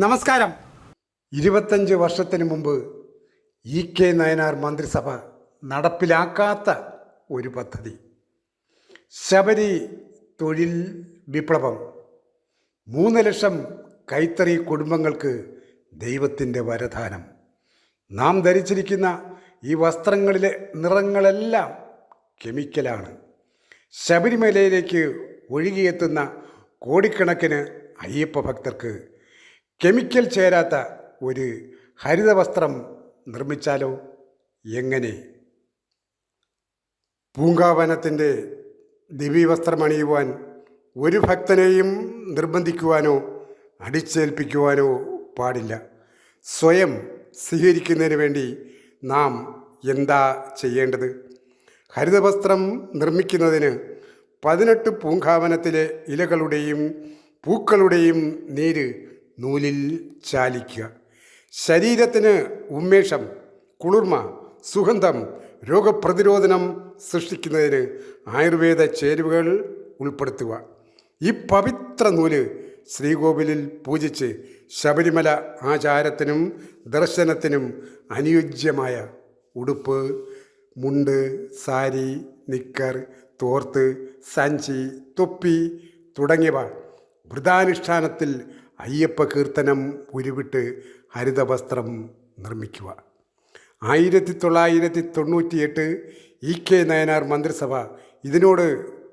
നമസ്കാരം. ഇരുപത്തഞ്ച് വർഷത്തിന് മുമ്പ് ഇ കെ നയനാർ മന്ത്രിസഭ നടപ്പിലാക്കാത്ത ഒരു പദ്ധതി. ശബരി തൊഴിൽ വിപ്ലവം. മൂന്ന് ലക്ഷം കൈത്തറി കുടുംബങ്ങൾക്ക് ദൈവത്തിന്റെ വരദാനം. നാം ധരിച്ചിരിക്കുന്ന ഈ വസ്ത്രങ്ങളിലെ നിറങ്ങളെല്ലാം കെമിക്കലാണ്. ശബരിമലയിലേക്ക് ഒഴുകിയെത്തുന്ന കോടിക്കണക്കിന് അയ്യപ്പ ഭക്തർക്ക് കെമിക്കൽ ചേരാത്ത ഒരു ഹരിതവസ്ത്രം നിർമ്മിച്ചാലോ? എങ്ങനെ? പൂങ്കാവനത്തിന്റെ ദിവ്യവസ്ത്രമണിയുവാൻ ഒരു ഭക്തനെയും നിർബന്ധിക്കുവാനോ അടിച്ചേൽപ്പിക്കുവാനോ പാടില്ല. സ്വയം സ്വീകരിക്കുന്നതിന് വേണ്ടി നാം എന്താ ചെയ്യേണ്ടത്? ഹരിതവസ്ത്രം നിർമ്മിക്കുന്നതിന് പതിനെട്ട് പൂങ്കാവനത്തിലെ ഇലകളുടെയും പൂക്കളുടെയും നീര് നൂലിൽ ചാലിക്കുക. ശരീരത്തിന് ഉന്മേഷം കുളിർമ സുഗന്ധം രോഗപ്രതിരോധനം സൃഷ്ടിക്കുന്നതിന് ആയുർവേദ ചേരുവകൾ ഉൾപ്പെടുത്തുക. ഈ പവിത്ര നൂൽ ശ്രീകോവിലിൽ പൂജിച്ച് ശബരിമല ആചാരത്തിനും ദർശനത്തിനും അനുയോജ്യമായ ഉടുപ്പ് മുണ്ട് സാരി നിക്കർ തോർത്ത് സഞ്ചി തൊപ്പി തുടങ്ങിയവ വൃതാനുഷ്ഠാനത്തിൽ അയ്യപ്പ കീർത്തനം ഉരുവിട്ട് ഹരിതവസ്ത്രം നിർമ്മിക്കുക. ആയിരത്തി തൊള്ളായിരത്തി തൊണ്ണൂറ്റിയെട്ട് ഇ കെ നയനാർ മന്ത്രിസഭ ഇതിനോട്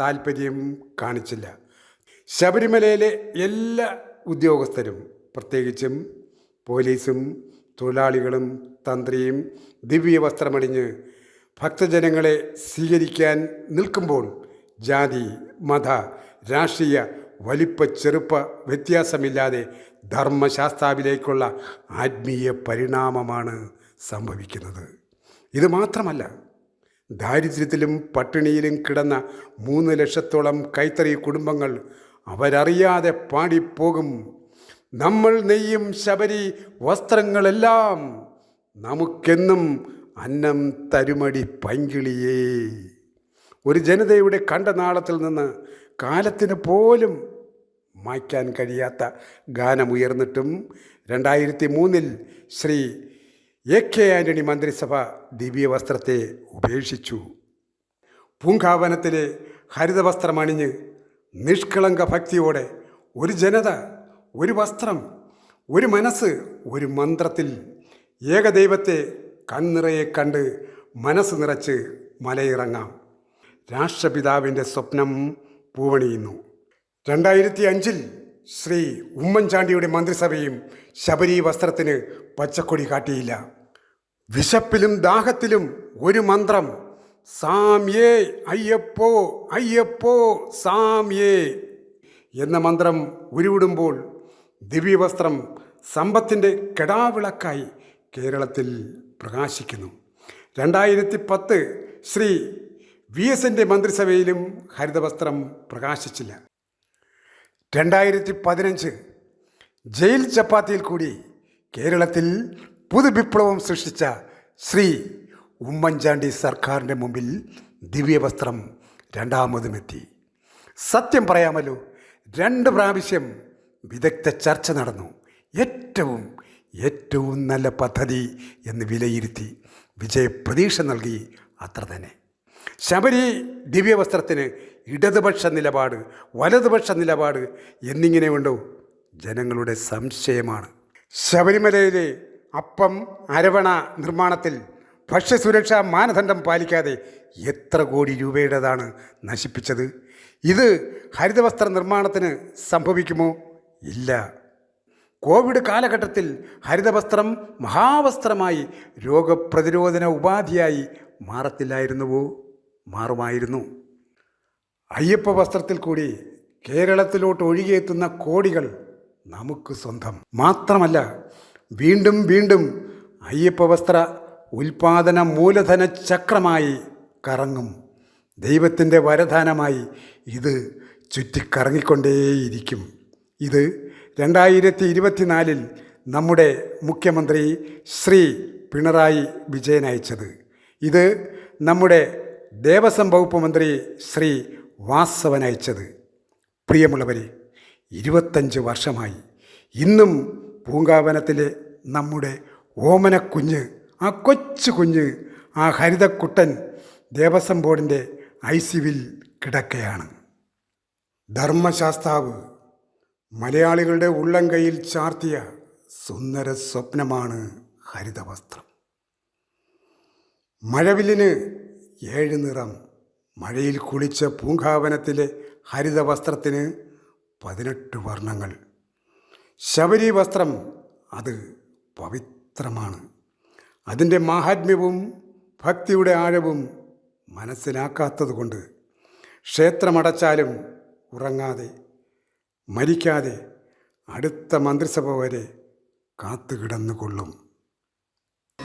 താൽപ്പര്യം കാണിച്ചില്ല. ശബരിമലയിലെ എല്ലാ ഉദ്യോഗസ്ഥരും പ്രത്യേകിച്ചും പോലീസും തൊഴിലാളികളും തന്ത്രിയും ദിവ്യ വസ്ത്രമണിഞ്ഞ് ഭക്തജനങ്ങളെ സ്വീകരിക്കാൻ നിൽക്കുമ്പോൾ ജാതി മത രാഷ്ട്രീയ വലിപ്പ ചെറുപ്പ വ്യത്യാസമില്ലാതെ ധർമ്മശാസ്താവിലേക്കുള്ള ആത്മീയ പരിണാമമാണ് സംഭവിക്കുന്നത്. ഇത് മാത്രമല്ല ദാരിദ്ര്യത്തിലും പട്ടിണിയിലും കിടന്ന മൂന്ന് ലക്ഷത്തോളം കൈത്തറി കുടുംബങ്ങൾ അവരറിയാതെ പാടിപ്പോകും. നമ്മൾ നെയ്യും ശബരി വസ്ത്രങ്ങളെല്ലാം നമുക്കെന്നും അന്നം തരുമടി പൈങ്കിളിയേ. ഒരു ജനതയുടെ കണ്ടനാളത്തിൽ നിന്ന് കാലത്തിന് പോലും മായ്ക്കാൻ കഴിയാത്ത ഗാനമുയർന്നിട്ടും രണ്ടായിരത്തി മൂന്നിൽ ശ്രീ എ കെ ആന്റണി മന്ത്രിസഭ ദിവ്യ വസ്ത്രത്തെ ഉപേക്ഷിച്ചു. പൂങ്കാവനത്തിലെ ഹരിതവസ്ത്രമണിഞ്ഞ് നിഷ്കളങ്ക ഭക്തിയോടെ ഒരു ജനത ഒരു വസ്ത്രം ഒരു മനസ്സ് ഒരു മന്ത്രത്തിൽ ഏകദൈവത്തെ കൺനിറയെ കണ്ട് മനസ്സ് നിറച്ച് മലയിറങ്ങാം. രാഷ്ട്രപിതാവിന്റെ സ്വപ്നം പൂവണിയുന്നു. രണ്ടായിരത്തി അഞ്ചിൽ ശ്രീ ഉമ്മൻചാണ്ടിയുടെ മന്ത്രിസഭയും ശബരി വസ്ത്രത്തിന് പച്ചക്കൊടി കാട്ടിയില്ല. വിശപ്പിലും ദാഹത്തിലും ഒരു മന്ത്രം സാമ്യേ അയ്യപ്പോ അയ്യപ്പോ സാമ്യേ എന്ന മന്ത്രം ഉരുവിടുമ്പോൾ ദിവ്യവസ്ത്രം സമ്പത്തിന്റെ കെടാവിളക്കായി കേരളത്തിൽ പ്രകാശിക്കുന്നു. രണ്ടായിരത്തി പത്ത് ശ്രീ വി എസിന്റെ മന്ത്രിസഭയിലും ഹരിതവസ്ത്രം പ്രകാശിച്ചില്ല. രണ്ടായിരത്തി പതിനഞ്ച് ജയിൽ ചപ്പാത്തിയിൽ കൂടി കേരളത്തിൽ പുതുവിപ്ലവം സൃഷ്ടിച്ച ശ്രീ ഉമ്മൻചാണ്ടി സർക്കാരിന്റെ മുമ്പിൽ ദിവ്യവസ്ത്രം രണ്ടാമതുമെത്തി. സത്യം പറയാമല്ലോ രണ്ട് പ്രാവശ്യം വിദഗ്ധ ചർച്ച നടന്നു. ഏറ്റവും ഏറ്റവും നല്ല പദ്ധതി എന്ന് വിലയിരുത്തി വിജയപ്രതീക്ഷ നൽകി അത്ര തന്നെ ശബരി ദിവ്യവസ്ത്രത്തിന് ഇടതുപക്ഷ നിലപാട് വലതുപക്ഷ നിലപാട് എന്നിങ്ങനെ ഉണ്ടോ? ജനങ്ങളുടെ സംശയമാണ്. ശബരിമലയിലെ അപ്പം അരവണ നിർമ്മാണത്തിൽ ഭക്ഷ്യസുരക്ഷാ മാനദണ്ഡം പാലിക്കാതെ എത്ര കോടി രൂപയുടേതാണ് നശിപ്പിച്ചത്? ഇത് ഹരിതവസ്ത്ര നിർമ്മാണത്തിന് സംഭവിക്കുമോ? ഇല്ല. കോവിഡ് കാലഘട്ടത്തിൽ ഹരിതവസ്ത്രം മഹാവസ്ത്രമായി രോഗപ്രതിരോധന ഉപാധിയായി മാറത്തില്ലായിരുന്നുവോ? മാറുമായിരുന്നു. അയ്യപ്പ വസ്ത്രത്തിൽ കൂടി കേരളത്തിലോട്ട് ഒഴുകിയെത്തുന്ന കോടികൾ നമുക്ക് സ്വന്തം. മാത്രമല്ല വീണ്ടും വീണ്ടും അയ്യപ്പ വസ്ത്ര ഉൽപാദന മൂലധന ചക്രമായി കറങ്ങും. ദൈവത്തിന്റെ വരദാനമായി ഇത് ചുറ്റിക്കറങ്ങിക്കൊണ്ടേയിരിക്കും. ഇത് രണ്ടായിരത്തി ഇരുപത്തിനാലിൽ നമ്മുടെ മുഖ്യമന്ത്രി ശ്രീ പിണറായി വിജയൻ അയച്ചത്. ഇത് നമ്മുടെ ദേവസ്വം വകുപ്പ് മന്ത്രി ശ്രീ വാസവൻ അയച്ചത്. പ്രിയമുള്ളവരെ ഇരുപത്തഞ്ച് വർഷമായി ഇന്നും പൂങ്കാവനത്തിലെ നമ്മുടെ ഓമനക്കുഞ്ഞ് ആ കൊച്ചു കുഞ്ഞ് ആ ഹരിതക്കുട്ടൻ ദേവസ്വം ബോർഡിന്റെ ഐ സിവിൽ കിടക്കയാണ്. ധർമ്മശാസ്താവ് മലയാളികളുടെ ഉള്ളം കയ്യിൽ ചാർത്തിയ സുന്ദര സ്വപ്നമാണ് ഹരിതവസ്ത്രം. മഴവില്ലിന് ഏഴ് നിറം മഴയിൽ കുളിച്ച പൂങ്കാവനത്തിലെ ഹരിത വസ്ത്രത്തിന് പതിനെട്ട് വർണങ്ങൾ. ശബരി വസ്ത്രം അത് പവിത്രമാണ്. അതിന്റെ മാഹാത്മ്യവും ഭക്തിയുടെ ആഴവും മനസ്സിലാക്കാത്തതുകൊണ്ട് ക്ഷേത്രമടച്ചാലും ഉറങ്ങാതെ മരിക്കാതെ അടുത്ത മന്ത്രിസഭ വരെ കാത്തുകിടന്നുകൊള്ളും.